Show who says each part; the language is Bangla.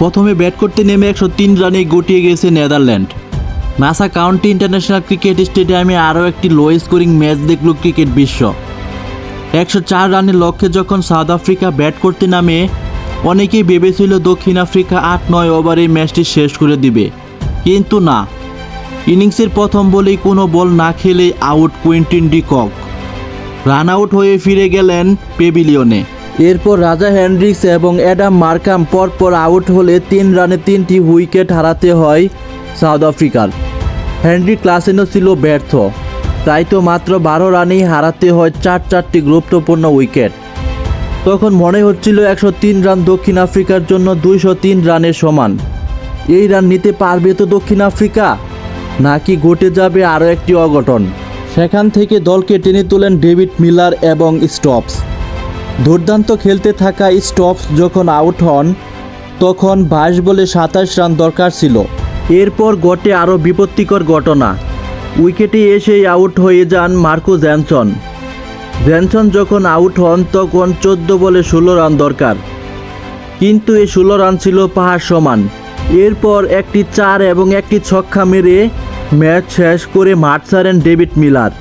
Speaker 1: প্রথমে ব্যাট করতে নেমে একশো তিন রানে গটিয়ে গেছে Netherland. Nassau county international cricket স্টেডিয়ামে আরও একটি লো স্কোরিং ম্যাচ দেখল ক্রিকেট বিশ্ব। একশো চার রানের লক্ষ্যে যখন সাউথ আফ্রিকা ব্যাট করতে নামে, অনেকেই ভেবেছিল দক্ষিণ আফ্রিকা আট নয় ওভারে ম্যাচটি শেষ করে দিবে। কিন্তু না। ইনিংসের প্রথম বলেই কোনো বল না খেলে out Quinton de Kock run out হয়ে ফিরে গেলেন পেভিলিয়নে। এরপর রাজা হ্যান্ড্রিক্স এবং অ্যাডাম মার্কাম পরপর আউট হলে তিন রানে তিনটি উইকেট হারাতে হয় সাউথ আফ্রিকার। হ্যান্ড্রিক ক্লাসেনও ছিল ব্যর্থ। তাই তো মাত্র বারো রানেই হারাতে হয় চার চারটি গুরুত্বপূর্ণ উইকেট। তখন মনে হচ্ছিল একশো তিন রান দক্ষিণ আফ্রিকার জন্য দুইশো তিন রানের সমান। এই রান নিতে পারবে তো দক্ষিণ আফ্রিকা? নাকি ঘটে যাবে আরও একটি অঘটন? সেখান থেকে দলকে টেনে তোলেন ডেভিড মিলার এবং স্টপস। দুর্দান্ত খেলতে থাকা স্টপস যখন আউট হন, তখন বাইশ বলে সাতাশ রান দরকার ছিল। এরপর ঘটে আরও বিপত্তিকর ঘটনা। উইকেটে এসেই আউট হয়ে যান মার্কো জ্যানসন। জ্যানসন যখন আউট হন, তখন চোদ্দ বলে ষোলো রান দরকার। কিন্তু এই ষোলো রান ছিল পাহাড় সমান। এরপর একটি চার এবং একটি ছক্কা মেরে ম্যাচ শেষ করে মাঠ ছাড়েন ডেভিড মিলার।